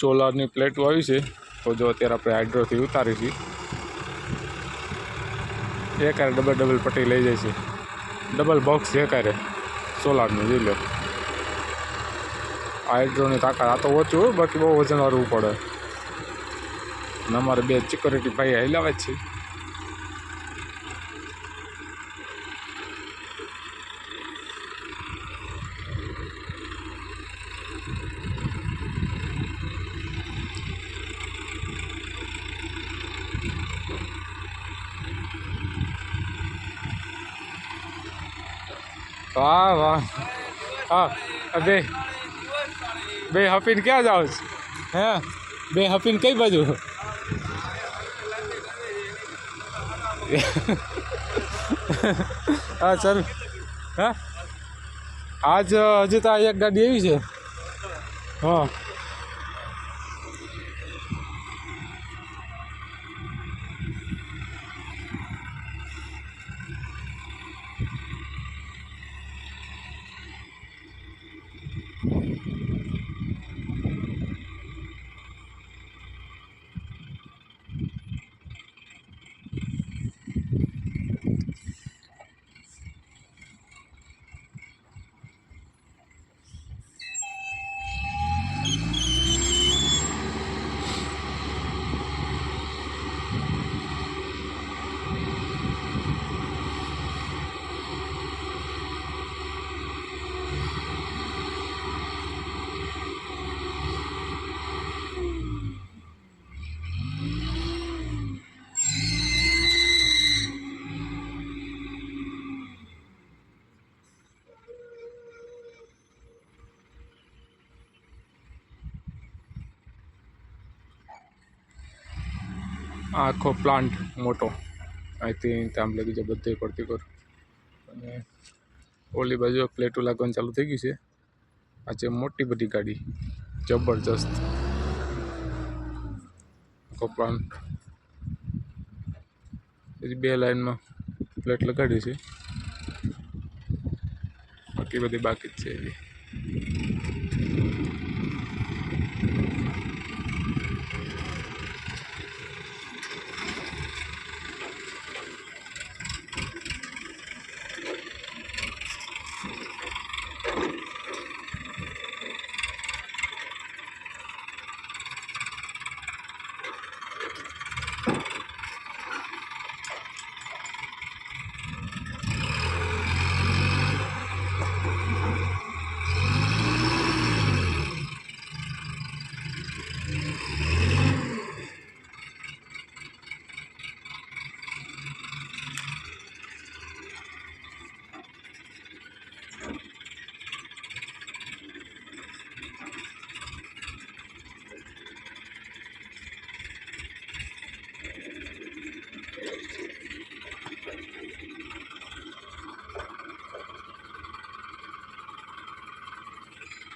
સોલારની પ્લેટો આવી છે. તો જો અત્યારે આપણે હાઇડ્રોથી ઉતારી એક એકારે ડબલ ડબલ પટ્ટી લઈ જાય છે. Double box એકારે. સોલારનું, જોઈ લો. હાઇડ્રોની તાકાત આ તો ઓછું હોય, બાકી બહુ વજન વાળવું પડે. અને અમારે બે સિક્યોરિટી ભાઈ હલાવે જ છે. વાહ વાહ. હા બે. બે હફીન ક્યાં જાઓ છો? હે? બે હફીન કઈ બાજુ? હા સર હા? આજ, હજુ તો એક ગાડી એવી છે. હા આ આખો પ્લાન્ટ મોટો. અહીંથી ત્યાં લગી જાય બધે પડતી કર અને ઓલી બાજુ પ્લેટો લાગવાનું ચાલુ થઈ ગયું છે. આ છે મોટી બધી ગાડી. જબરજસ્ત. આખો પ્લાન્ટ પછી બે લાઈનમાં પ્લેટ લગાડી છે. બાકી બધી બાકી જ છે હજી